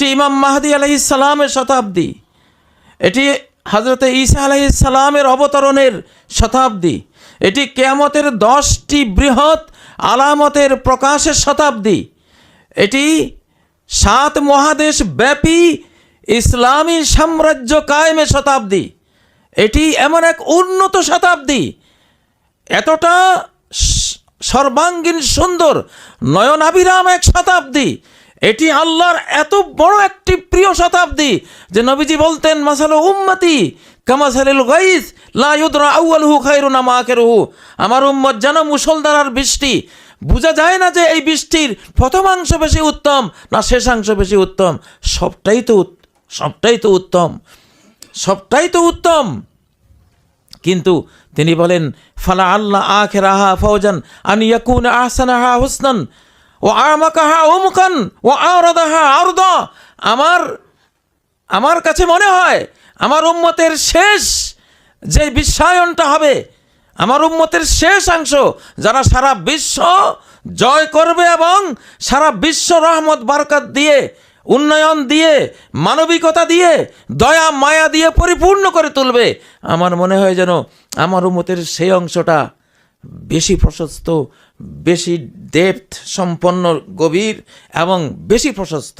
এটি ইমাম মাহাদি আলাইসালামের শতাব্দী। এটি হজরত ঈসা আলাইসালামের অবতরণের শতাব্দী। এটি কেয়ামতের দশটি বৃহৎ আলামতের প্রকাশের শতাব্দী। এটি সাত মহাদেশ ব্যাপী ইসলামী সাম্রাজ্য কায়েমের শতাব্দী। এটি এমন এক উন্নত শতাব্দী। এতটা সর্বাঙ্গীন সুন্দর নয়নাভিরাম এক শতাব্দী। এটি আল্লাহর এত বড় একটি প্রিয় শতাব্দী যে নবীজি বলতেন, মাসাল উম্মতি কামাসালিল গাইস, লা ইউদরা আউয়ালহু খায়রুন আমা আখিরুহু। আমার উম্মত যেন মুসলধারার বৃষ্টি। বোঝা যায় না যে এই বৃষ্টির প্রথমাংশ বেশি উত্তম না শেষাংশ বেশি উত্তম। সবটাই তো সবটাই তো উত্তম। সবটাই তো উত্তম। কিন্তু তিনি বলেন, ফালা আল্লাহ আখের আহা ফৌজান আন ইয়াকুন আহসানাহা হুসনান। ও আমাকাহা উমকান ও আরদাহা আরদ। আমার আমার কাছে মনে হয় আমার উম্মতের শেষ যে বিশ্বায়নটা হবে, আমার উম্মতের শেষ অংশ যারা সারা বিশ্ব জয় করবে এবং সারা বিশ্ব রহমত, বারকাত দিয়ে, উন্নয়ন দিয়ে, মানবিকতা দিয়ে, দয়া, মায়া দিয়ে পরিপূর্ণ করে তুলবে, আমার মনে হয় যেন আমার উম্মতের সেই অংশটা বেশি প্রশস্ত, বেশি ডেপথ সম্পন্ন, গভীর এবং বেশি প্রশস্ত।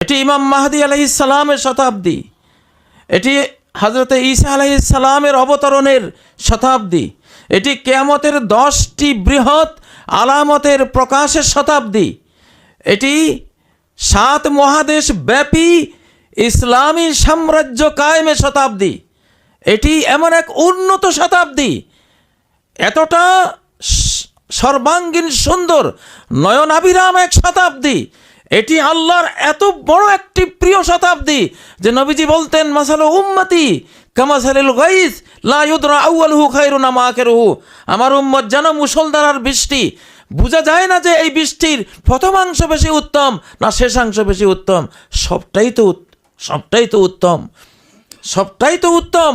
এটি ইমাম মাহাদি আলাইসালামের শতাব্দী। এটি হজরত ঈসা আলাইসালামের অবতরণের শতাব্দী। এটি কেয়ামতের দশটি বৃহৎ আলামতের প্রকাশের শতাব্দী। এটি সাত মহাদেশ ব্যাপী ইসলামী সাম্রাজ্য কায়েমের শতাব্দী। এটি এমন এক উন্নত শতাব্দী এতটা সর্বাঙ্গীন সুন্দর নয়নাভিরাম এক শতাব্দী। এটি আল্লাহর এত বড় একটি প্রিয় শতাব্দী যে নবীজি বলতেন, মাসাল উম্মতি কামাসালিল গাইস, লা ইউদরা আউয়ালহু খায়রুন আমা আখিরুহু। আমার উম্মত যেন মুসলধারার বৃষ্টি। বোঝা যায় না যে এই বৃষ্টির প্রথমাংশ বেশি উত্তম না শেষাংশ বেশি উত্তম। সবটাই তো সবটাই তো উত্তম। সবটাই তো উত্তম।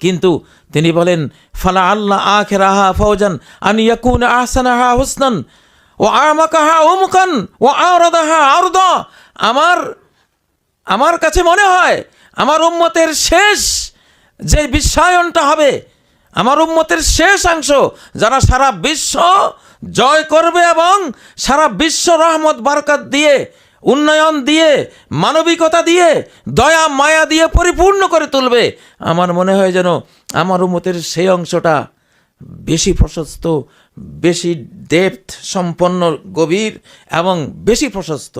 কিন্তু তিনি বলেন, ফালা আল্লাহ আখের আহা ফৌজান আন ইয়াকুন আহসানাহা হুসনান ও আমাকাহা উমকান ও আরদাহা আরদ। আমার আমার কাছে মনে হয় আমার উম্মতের শেষ যে বিশ্বায়নটা হবে, আমার উম্মতের শেষ অংশ যারা সারা বিশ্ব জয় করবে এবং সারা বিশ্ব রহমত, বারকাত দিয়ে উন্নয়ন দিয়ে, মানবিকতা দিয়ে, দয়া, মায়া দিয়ে পরিপূর্ণ করে তুলবে। আমার মনে হয় যেন আমার উমতের সেই অংশটা বেশি প্রশস্ত, বেশি ডেপথ সম্পন্ন, গভীর এবং বেশি প্রশস্ত।